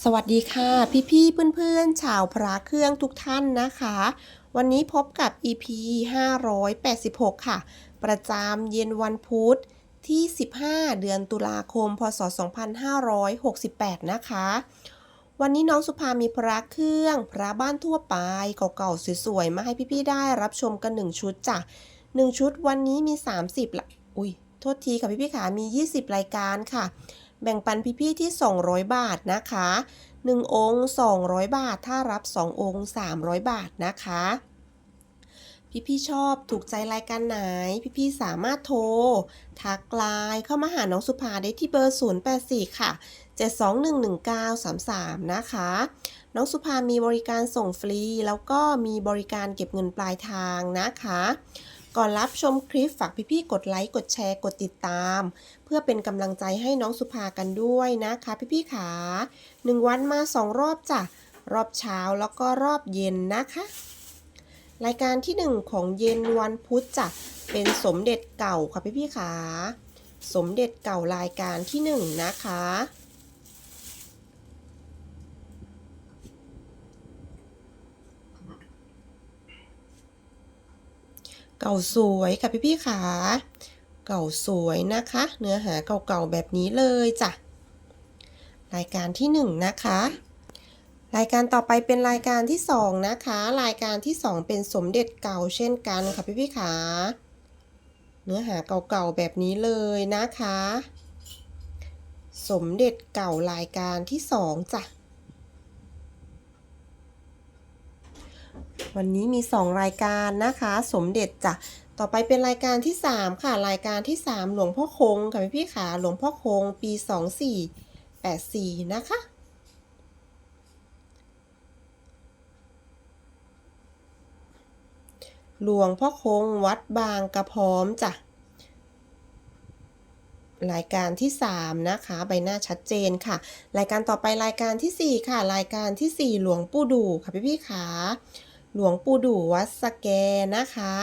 สวัสดีค่ะ พี่ๆเพื่อนๆชาวพระเครื่องทุกท่านนะคะ วันนี้พบกับ EP 586 ค่ะ ประจำเย็นวันพุธที่ 15 เดือนตุลาคม พศ 2568 นะคะ วันนี้น้องสุภามีพระเครื่อง พระบ้านทั่วไปเก่าๆสวยๆ มาให้พี่ๆได้รับชมกัน 1 ชุดจ้ะ 1 ชุดวันนี้มี 30ละอุ้ยโทษทีค่ะพี่ๆขามี 20 รายการค่ะ แบ่งปันพี่ๆที่ 200 บาทนะคะ 1 องค์ 200 บาท ถ้ารับ 2 องค์ 300 บาทนะคะ พี่ๆชอบถูกใจรายการไหน พี่ๆสามารถโทร ทักไลน์เข้ามาหาน้องสุภาได้ที่เบอร์ 084 ค่ะ 7211933 นะคะ น้องสุภามีบริการส่งฟรี แล้วก็มีบริการเก็บเงินปลายทางนะคะ ก่อนรับชมคลิปฝากพี่ๆกดไลค์กดแชร์กดติดตาม เพื่อเป็นกำลังใจให้น้องสุภากันด้วยนะคะพี่ๆขาหนึ่งวันมาสองรอบจ้ะรอบเช้าแล้วก็รอบเย็นนะคะ รายการที่หนึ่งของเย็นวันพุธจ้ะเป็นสมเด็จเก่าค่ะพี่ๆขาสมเด็จเก่ารายการที่หนึ่งนะคะ เก่าสวยค่ะพี่ๆขาเก่าสวยนะคะ เนื้อหาเก่าๆแบบนี้เลยจ้ะรายการที่หนึ่งนะคะ รายการต่อไปเป็นรายการที่สองนะคะ รายการที่สองเป็นสมเด็จเก่าเช่นกันค่ะพี่ๆขาเนื้อหาเก่าๆแบบนี้เลยนะคะ สมเด็จเก่ารายการที่สองจ้ะ วันนี้มี 2 รายการนะคะ สมเด็จจ้ะต่อไปเป็นรายการที่ 3 ค่ะ รายการที่ 3 หลวงพ่อคงค่ะพี่พี่ขาหลวงพ่อคงปี 2484 นะคะหลวงพ่อคงวัดบางกระพร้อมจ้ะรายการที่ 3 นะคะ ใบหน้าชัดเจนค่ะ รายการต่อไปรายการทีสี่4 ค่ะ รายการทีสี่ 4 หลวงปู่ดูค่ะพี่พี่ขา หลวงปู่ดูวัดสแกนะคะ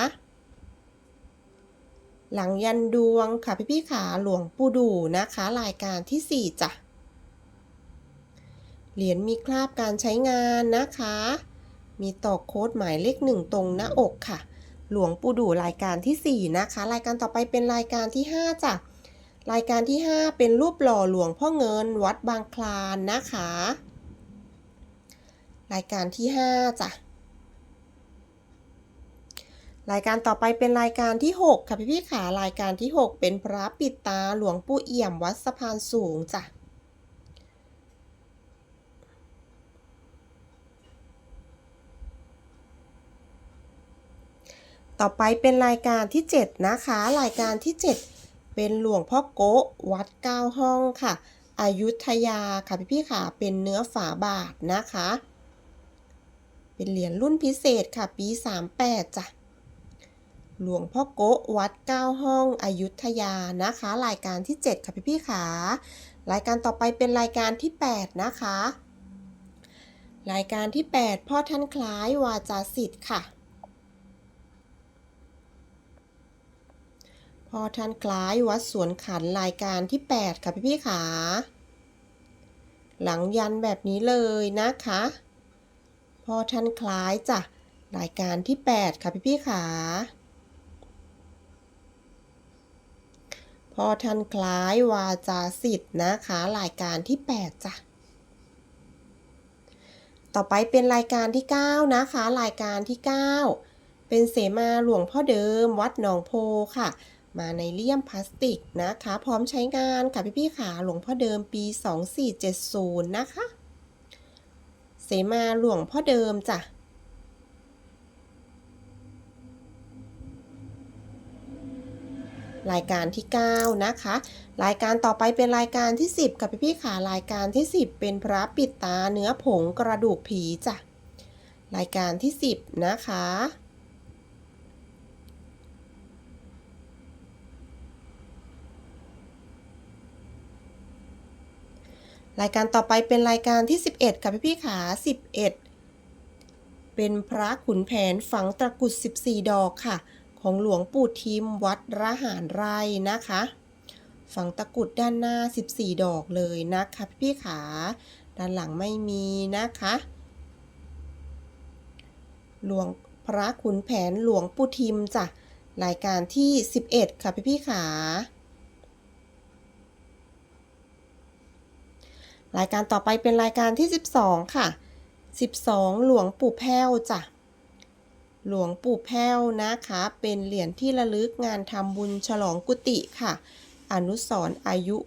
หลังยันดวงค่ะพี่พี่ขาหลวงปู่ดูนะคะ รายการที่ 4จ้ะเหรียญมีคราบการใช้งานนะคะ มีตอกโค้ดหมายเลขหนึ่งตรงหน้าอกค่ะ หลวงปู่ดูรายการที่ 4 นะคะ รายการต่อไปเป็นรายการที่ 5จ้ะรายการที่ 5 เป็นรูปหล่อหลวงพ่อเงินวัดบางคลานนะคะ รายการที่ 5จ้ะ รายการต่อไปเป็นรายการที่ 6 ค่ะพี่พี่ขารายการที่ 6 เป็นพระปิดตาหลวงปู่เอี่ยมวัดสะพานสูงจ้ะต่อไปเป็นรายการที่ 7 นะคะ รายการที่ 7 เป็นหลวงพ่อโกะวัดเก้าห้องค่ะอยุธยาค่ะพี่พี่ขาเป็นเนื้อฝาบาทนะคะ เป็นเหรียญรุ่นพิเศษค่ะปี 38จ้ะ หลวงพ่อโกะวัดเก้าห้องอยุธยานะคะ รายการที่ 7 ค่ะพี่พี่ขารายการต่อไปเป็นรายการที่ 8 นะคะ รายการที่ 8 พ่อท่านคล้ายวาจาสิทธิ์ค่ะ พ่อท่านคล้ายวัดสวนขันรายการที่ 8 ค่ะพี่พี่ขาหลังยันแบบนี้เลยนะคะพ่อท่านคล้ายจ้ะรายการที่ 8 ค่ะพี่พี่ขา พ่อท่านคล้ายวาจาสิทธิ์นะคะรายการที่ 8จ้ะต่อไปเป็นรายการที่ 9 นะคะ รายการที่ 9 เป็นเสมาหลวงพ่อเดิมวัดหนองโพค่ะ มาในเลี่ยมพลาสติกนะคะ พร้อมใช้งานค่ะพี่พี่ขาหลวงพ่อเดิมปี 2470 นะคะ เสมาหลวงพ่อเดิมจ้ะ รายการที่ 9 นะคะ รายการต่อไปเป็นรายการที่ 10ค่ะพี่พี่ขารายการที่ 10 เป็นพระปิดตาเนื้อผงกระดูกผีจ้ะรายการที่ 10 นะคะรายการต่อไปเป็นรายการที่ 11 ค่ะพี่พี่ขา 11 เป็นพระขุนแผนฝังตะกุด 14 ดอกค่ะ ของหลวงปู่ทิมวัดระหารไร่นะคะ ฝังตะกุดด้านหน้า 14 ดอกเลยนะคะพี่พี่ขา ด้านหลังไม่มีนะคะ หลวงพระขุนแผนหลวงปู่ทิมจ้ะ รายการที่ 11 ค่ะพี่พี่ขา รายการต่อไปเป็นรายการที่ 12 ค่ะ 12 หลวงปู่แพ้วจ้ะ หลวงปู่แพ้วนะคะ เป็นเหรียญที่ระลึกงานทำบุญฉลองกุฏิค่ะ อนุสร์อายุ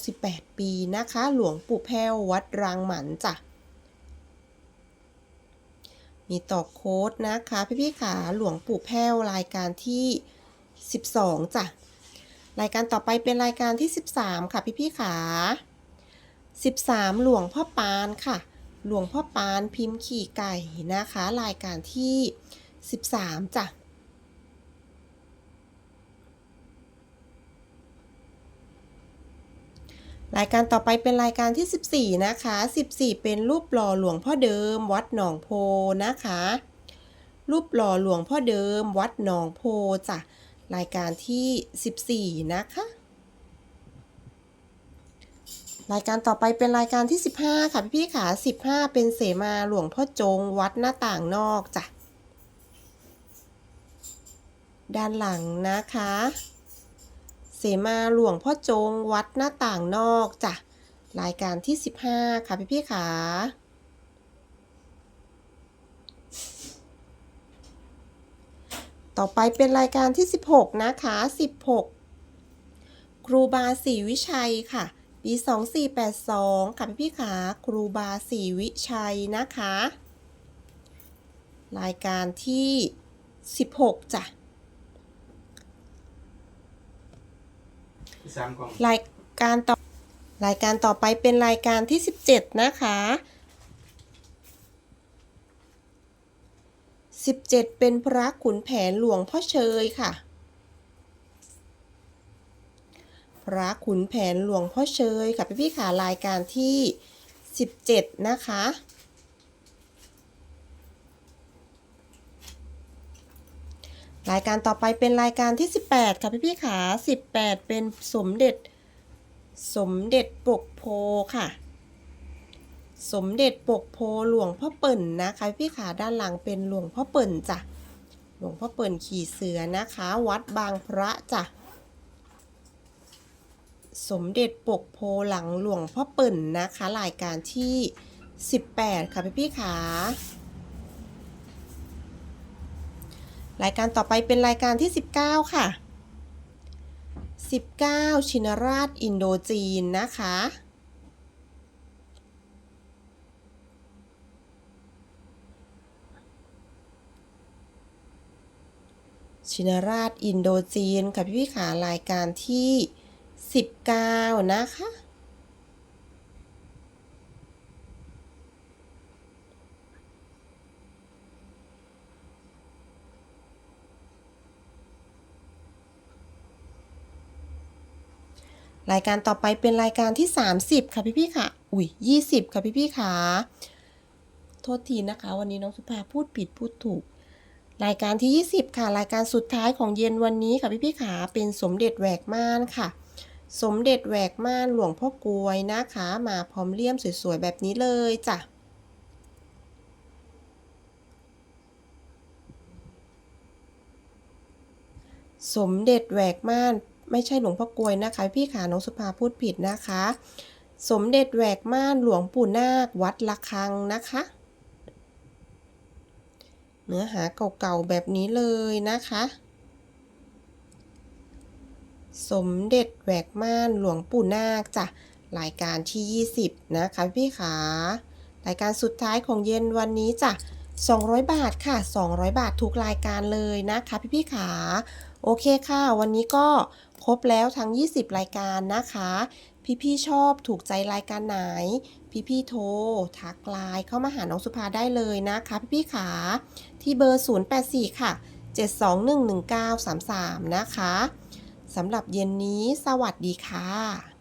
98 ปีนะคะ หลวงปู่แพ้ววัดรางหมันจ้ะ มีต่อโค้ดนะคะ พี่พี่ๆขาหลวงปู่แพ้วรายการที่ 12จ้ะ รายการต่อไปเป็นรายการที่ 13 ค่ะพี่พี่ๆขา 13 หลวงพ่อปานค่ะหลวงพ่อปานพิมพ์ขี่ไก่นะคะ รายการที่ 13จ้ะรายการต่อไปเป็นรายการที่ 14 นะคะ 14 เป็นรูปหล่อหลวงพ่อเดิม วัดหนองโพนะคะ รูปหล่อหลวงพ่อเดิม วัดหนองโพจ้ะรายการที่ 14 นะคะ รายการต่อไปเป็นรายการที่ 15 ค่ะพี่ๆขา15 เป็นเสมาหลวงพ่อจง วัดหน้าต่างนอกจ้ะ ด้านหลังนะคะ เสมาหลวงพ่อจงวัดหน้าต่างนอกจ้ะรายการที่ 15 ค่ะพี่พี่ขาต่อไปเป็นรายการที่ 16 นะคะ 16 ครูบาศรีวิชัยค่ะ ปี 2482 ค่ะพี่พี่ขาครูบาศรีวิชัยนะคะ รายการที่ 16จ้ะ สามกล่องรายการต่อรายการต่อไปเป็นรายการที่ 17 นะคะ 17 เป็นพระขุนแผนหลวงพ่อเชยค่ะ พระขุนแผนหลวงพ่อเชยค่ะพี่พี่ๆค่ะรายการที่ 17 นะคะ รายการต่อไปเป็นรายการที่ 18 ค่ะพี่พี่ขา18 เป็นสมเด็จ สมเด็จปกโพค่ะ สมเด็จปกโพหลวงพ่อเปิ่นนะคะ พี่ขาด้านหลังเป็นหลวงพ่อเปิ่นจ้ะหลวงพ่อเปิ่นขี่เสือนะคะ วัดบางพระจ้ะสมเด็จปกโพหลังหลวงพ่อเปิ่นนะคะรายการที่ 18 ค่ะพี่พี่ขา รายการต่อไปเป็นรายการที่ 19 ค่ะ 19 ชินราชอินโดจีนนะคะ ชินราชอินโดจีนค่ะพี่พี่ขารายการที่ 19 นะคะ รายการต่อไปเป็นรายการที่ 30 ค่ะพี่พี่ๆค่ะ อุ้ย20 ค่ะพี่พี่ๆค่ะ โทษทีนะคะ วันนี้น้องสุภาพูดผิดพูดถูก รายการที่ 20 ค่ะ รายการสุดท้ายของเย็นวันนี้ค่ะพี่พี่ๆค่ะ เป็นสมเด็จแหวกม่านค่ะ สมเด็จแหวกม่านหลวงพ่อกลวยนะคะ มาพร้อมเลี่ยมสวยๆแบบนี้เลยจ้ะสมเด็จแหวกม่าน ไม่ใช่หลวงพ่อกลวยนะคะ พี่ขาน้องสุภาพูดผิดนะคะ สมเด็จแหวกม่านหลวงปู่นาควัดละคังนะคะ เนื้อหาเก่าๆแบบนี้เลยนะคะ สมเด็จแหวกม่านหลวงปู่นาคจ้ะรายการที่ 20 นะคะพี่ขารายการสุดท้ายของเย็นวันนี้จ้ะ200 บาทค่ะ 200 บาททุกรายการเลยนะคะพี่พี่ขา โอเคค่ะ วันนี้ก็ ครบแล้วทั้ง 20 รายการนะคะ พี่ๆชอบถูกใจรายการไหน พี่ๆโทรทักไลน์เข้ามาหาน้องสุภาได้เลยนะคะ พี่ๆขาที่เบอร์ 084 ค่ะ 7211933 นะคะสำหรับเย็นนี้สวัสดีค่ะ